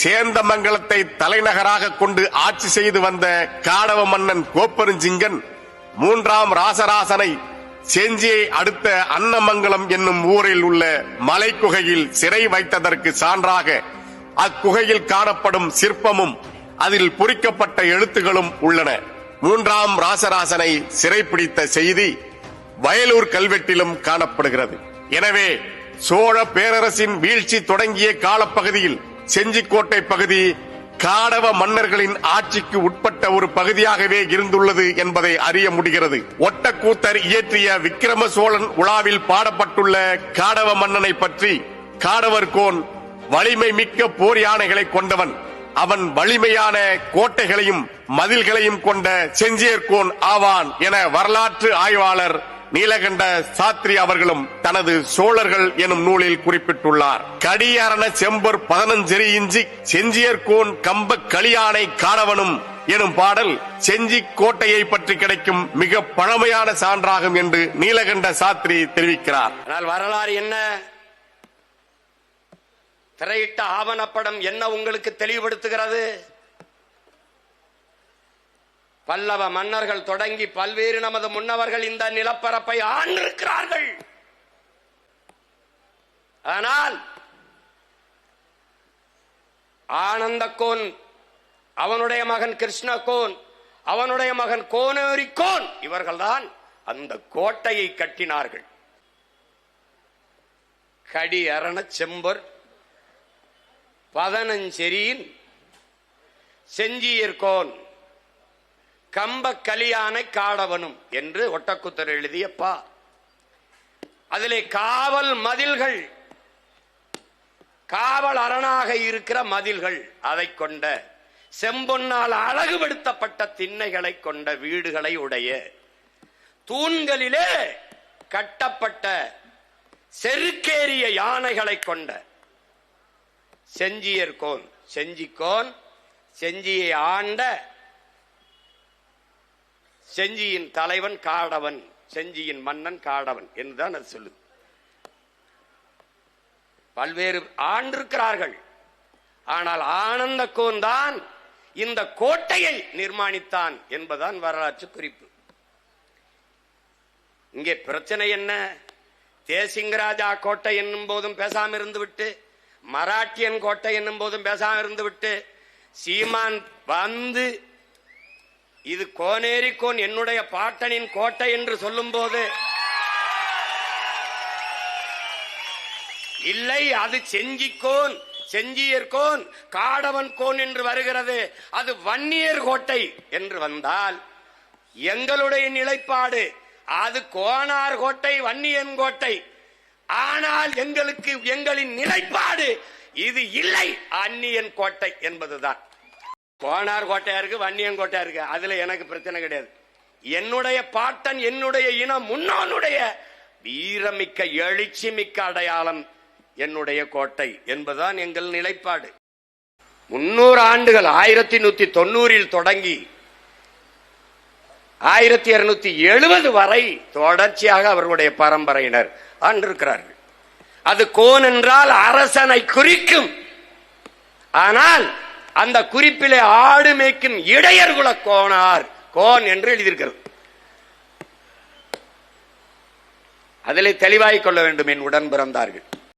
சேந்தமங்கலத்தை தலைநகராக கொண்டு ஆட்சி செய்து வந்த காடவ மன்னன் கோப்பெருஞ்சிங்கன் மூன்றாம் ராசராசனை செஞ்சியை அடுத்த அன்னமங்கலம் என்னும் ஊரில் உள்ள மலைக்குகையில் சிறை வைத்ததற்கு சான்றாக அக்குகையில் காணப்படும் சிற்பமும் அதில் பொறிக்கப்பட்ட எழுத்துகளும் உள்ளன. மூன்றாம் ராசராசனை சிறைப்பிடித்த செய்தி வயலூர் கல்வெட்டிலும் காணப்படுகிறது. எனவே சோழ பேரரசின் வீழ்ச்சி தொடங்கிய காலப்பகுதியில் செஞ்சிக்கோட்டை பகுதி காடவ மன்னர்களின் ஆட்சிக்கு உட்பட்ட ஒரு பகுதியாகவே இருந்துள்ளது என்பதை அறிய முடிகிறது. ஒட்டக்கூத்தர் இயற்றிய விக்கிரம சோழன் உலாவில் பாடப்பட்டுள்ள காடவ மன்னனை பற்றி காடவர் கோன் வலிமை மிக்க போர் யானைகளை கொண்டவன். அவன் வலிமையான கோட்டைகளையும் மதில்களையும் கொண்ட செஞ்சியர்கோன் ஆவான் என வரலாற்று ஆய்வாளர் நீலகண்ட சாத்ரி அவர்களும் தனது சோழர்கள் எனும் நூலில் குறிப்பிட்டுள்ளார். கடியாரண செம்பர் பதினஞ்சரி இஞ்சி செஞ்சியர்கோன் கம்ப களியானை காணவனும் எனும் பாடல் செஞ்சி கோட்டையை பற்றி கிடைக்கும் மிக பழமையான சான்றாகும் என்று நீலகண்ட சாத்ரி தெரிவிக்கிறார். ஆனால் வரலாறு என்ன? திரையிட்ட ஆவணப்படம் என்ன உங்களுக்கு தெளிவுபடுத்துகிறது? பல்லவ மன்னர்கள் தொடங்கி பல்வேறு நமது முன்னவர்கள் இந்த நிலப்பரப்பை ஆண்டிருக்கிறார்கள். ஆனால் ஆனந்தக்கோன் அவனுடைய மகன் கிருஷ்ணகோன் அவனுடைய மகன் கோனேரி கோன் இவர்கள்தான் அந்த கோட்டையை கட்டினார்கள். கடி அரண செம்பர் பதனஞ்செரியின் செஞ்சியர்கோன் கம்ப கலியானை காடவனும் என்று ஒட்டக்குத்தர் எழுதிய பா அதிலே காவல் மதில்கள் காவல் அரணாக இருக்கிற மதில்கள் அதை கொண்ட செம்பொன்னால் அழகுபடுத்தப்பட்ட திண்ணைகளை கொண்ட வீடுகளை உடைய தூண்களிலே கட்டப்பட்ட செருக்கேறிய யானைகளை கொண்ட செஞ்சியர்கோன் செஞ்சிக்கோன் செஞ்சியை ஆண்ட செஞ்சியின் தலைவன் காடவன் செஞ்சியின் மன்னன் காடவன் என்றுதான் அது சொல்லுது. பல்வேறு ஆண்டிருக்கிறார்கள் ஆனால் ஆனந்த தான் இந்த கோட்டையை நிர்மாணித்தான் என்பதான் வரலாற்று குறிப்பு. இங்கே பிரச்சனை என்ன? தேசிங்கராஜா கோட்டை என்னும் போதும் பேசாம இருந்து விட்டு மராட்டியன் கோட்டை என்னும் போதும் பேசாம இருந்து விட்டு சீமான் வந்து இது கோனேரிக்கோன் என்னுடைய பாட்டனின் கோட்டை என்று சொல்லும் போது இல்லை அது செஞ்சிக்கோன் செஞ்சியர்கோன் காடவன் கோன் என்று வருகிறது. அது வன்னியர் கோட்டை என்று வந்தால் எங்களுடைய நிலைப்பாடு அது கோனார் கோட்டை வன்னியன் கோட்டை. ஆனால் எங்களுக்கு எங்களின் நிலைப்பாடு இது இல்லை அந்நியன் கோட்டை என்பதுதான். கோனார் கோட்டையா இருக்கு வன்னியன் கோட்டையா இருக்கு. அதுல எனக்கு பிரச்சனை கிடையாது. என்னுடைய பாட்டன் என்னுடைய இனம் முன்னானுடைய வீரமிக்க எழுச்சி மிக்க அடையாளம் என்னுடைய கோட்டை என்பதுதான் எங்கள் நிலைப்பாடு. முன்னூறு ஆண்டுகள் ஆயிரத்தி நூத்தி தொண்ணூறில் தொடங்கி ஆயிரத்தி இருநூத்தி எழுபது வரை தொடர்ச்சியாக அவர்களுடைய பரம்பரையினர் ஆண்டிருக்கிறார்கள். அது கோன் என்றால் அரசனை குறிக்கும். ஆனால் அந்த குறிப்பிலே ஆடு மேய்க்கும் இடையர் குல கோனார். கோன் என்று எழுதியிருக்கிறது. அதிலே தெளிவாய் கொள்ள வேண்டும் என் உடன் பிறந்தார்கள்.